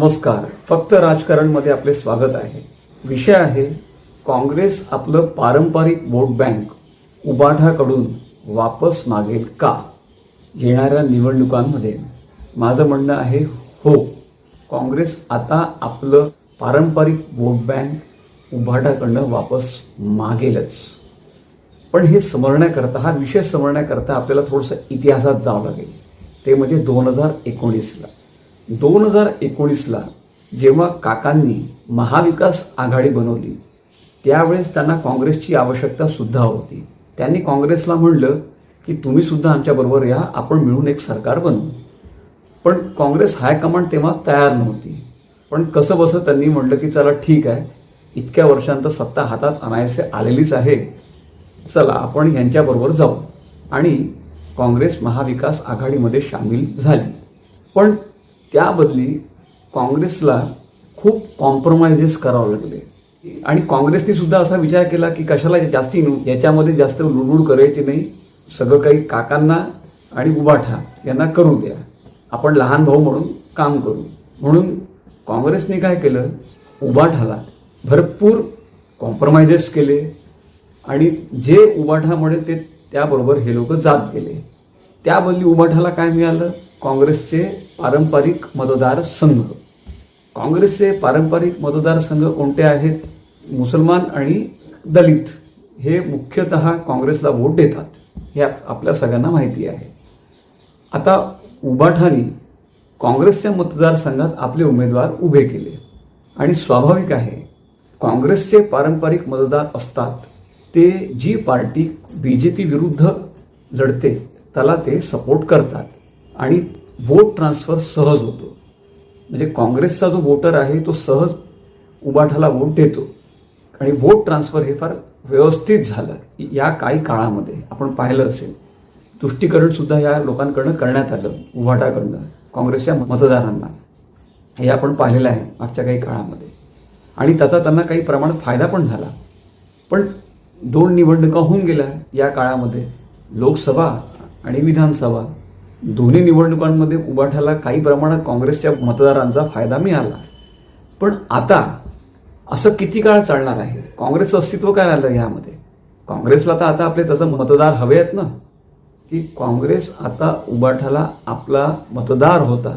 नमस्कार. फक्त राजकारणमध्ये आपले स्वागत आहे. विषय आहे काँग्रेस आपलं पारंपरिक वोट बँक उबाठाकडून वापस मागेल का? येणाऱ्या निवडणुकांमध्ये. माझं म्हणणं आहे हो काँग्रेस आता आपलं पारंपरिक वोट बँक उभाटाकडनं वापस मागेलच. पण हे समरण्याकरता हा विषय समरण्याकरता आपल्याला थोडंसं इतिहासात जावं लागेल. ते म्हणजे दोन हजार एकोणीसला. दोन हजार एकोणीसला जेव्हा काकांनी महाविकास आघाडी बनवली त्यावेळेस त्यांना काँग्रेसची आवश्यकता सुद्धा होती. त्यांनी काँग्रेसला म्हणलं की तुम्ही सुद्धा आमच्याबरोबर या आपण मिळून एक सरकार बनवू. पण काँग्रेस हायकमांड तेव्हा तयार नव्हती. पण कसं बसं त्यांनी म्हटलं की चला ठीक आहे इतक्या वर्षांत सत्ता हातात अनायसे आलेलीच आहे चला आपण यांच्याबरोबर जाऊ. आणि काँग्रेस महाविकास आघाडीमध्ये सामील झाली. पण त्याबदली काँग्रेसला खूप कॉम्प्रोमायझेस करावं लागले. आणि काँग्रेसने सुद्धा असा विचार केला की कशाला जास्ती याच्यामध्ये जास्त लुडबुड करायची नाही. सगळं काही काकांना आणि उबाठा यांना करू द्या. आपण लहान भाऊ म्हणून काम करू. म्हणून काँग्रेसने काय केलं? उबाठाला भरपूर कॉम्प्रोमायझेस केले. आणि जे उबाठामुळे ते त्याबरोबर हे लोक जात गेले. त्याबदली उबाठाला काय मिळालं? काँग्रेसचे पारंपरिक मतदार संघ. काँग्रेसचे पारंपरिक मतदारसंघ कोणते आहेत? मुसलमान आणि दलित हे मुख्यतः काँग्रेसला वोट देतात हे आपल्या सगळ्यांना माहिती आहे. आता उबाठानी काँग्रेसच्या मतदारसंघात आपले उमेदवार उभे केले. आणि स्वाभाविक आहे काँग्रेसचे पारंपरिक मतदार असतात ते जी पार्टी बी जे पी विरुद्ध लढते त्याला ते सपोर्ट करतात. आणि वोट ट्रान्सफर सहज होतो. म्हणजे काँग्रेसचा जो वोटर आहे तो सहज उबाठाला वोट देतो. आणि वोट ट्रान्सफर हे फार व्यवस्थित झालं. या काही काळामध्ये आपण पाहिलं असेल. तुष्टीकरण सुद्धा या लोकांकडनं करण्यात आलं उभाटाकडनं काँग्रेसच्या मतदारांना. हे आपण पाहिलेलं आहे मागच्या काही काळामध्ये. आणि त्याचा त्यांना काही प्रमाणात फायदा पण झाला. पण दोन निवडणुका होऊन गेल्या या काळामध्ये. लोकसभा आणि विधानसभा. दोन्ही निवडणुकांमध्ये उबाठाला काही प्रमाणात काँग्रेसच्या मतदारांचा फायदा मिळाला. पण आता असं किती काळ चालणार आहे? काँग्रेसचं अस्तित्व काय राहिलं यामध्ये? काँग्रेसला तर आता आपले तसं मतदार हवे आहेत ना? की काँग्रेस आता उबाठाला आपला मतदार होता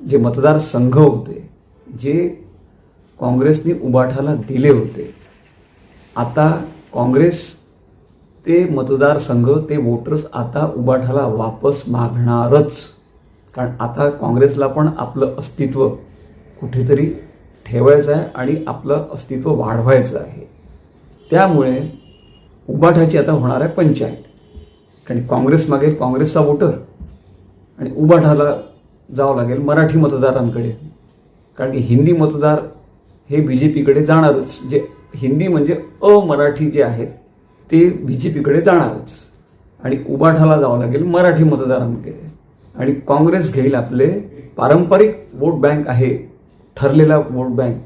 जे मतदार संघ होते जे काँग्रेसने उबाठाला दिले होते. आता काँग्रेस ते मतदारसंघ ते वोटर्स आता उबाठाला वापस मागणारच. कारण आता काँग्रेसला पण आपलं अस्तित्व कुठेतरी ठेवायचं आहे आणि आपलं अस्तित्व वाढवायचं आहे. त्यामुळे उबाठाची आता होणार आहे पंचायत. कारण काँग्रेस मागेल काँग्रेसचा वोटर आणि उबाठाला जावं लागेल मराठी मतदारांकडे. कारण की हिंदी मतदार हे बी जे पीकडे जाणारच. जे हिंदी म्हणजे अमराठी जे आहेत ते बी जे पीकडे जाणारच. आणि उबाठाला जावं लागेल मराठी मतदारांकडे आणि काँग्रेस घेईल आपले पारंपरिक वोट बँक आहे ठरलेला वोट बँक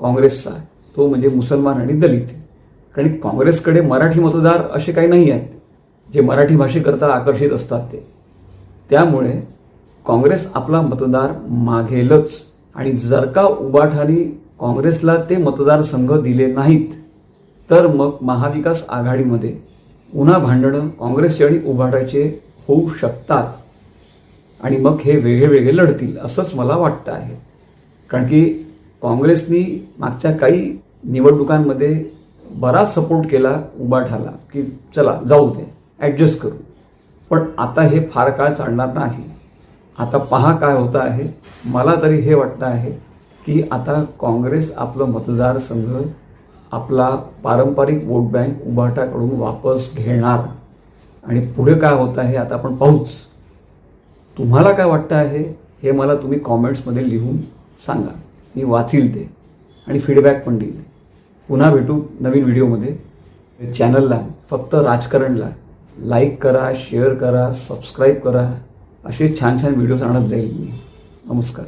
काँग्रेसचा. तो म्हणजे मुसलमान आणि दलित. कारण काँग्रेसकडे मराठी मतदार असे काही नाही आहेत जे मराठी भाषेकरता आकर्षित असतात ते. त्यामुळे काँग्रेस आपला मतदार मागेलच. आणि जर का उबाठाने काँग्रेसला ते मतदारसंघ दिले नाहीत तर मग महाविकास आघाडीमध्ये पुन्हा भांडणं काँग्रेसचे आणि उभारायचे होऊ शकतात. आणि मग हे वेगळे वेगळे लढतील असंच मला वाटतं आहे. कारण की काँग्रेसनी मागच्या काही निवडणुकांमध्ये बराच सपोर्ट केला उबाठाला की चला जाऊ दे ॲडजस्ट करू. पण आता हे फार काळ चालणार नाही. आता पहा काय होतं आहे. मला तरी हे वाटतं आहे की आता काँग्रेस आपलं मतदारसंघ आपला पारंपरिक वोट बँक उभाटाकडून वापस घेणार. आणि पुढे काय होत आहे आता आपण पाहूच. तुम्हाला काय वाटतं आहे हे मला तुम्ही कॉमेंट्समध्ये लिहून सांगा. मी वाचील ते आणि फीडबॅक पण देईल. पुन्हा भेटू नवीन व्हिडिओमध्ये. चॅनलला फक्त राजकारणला लाईक करा शेअर करा सबस्क्राईब करा. असे छान छान व्हिडिओज आणत जाईल मी. नमस्कार.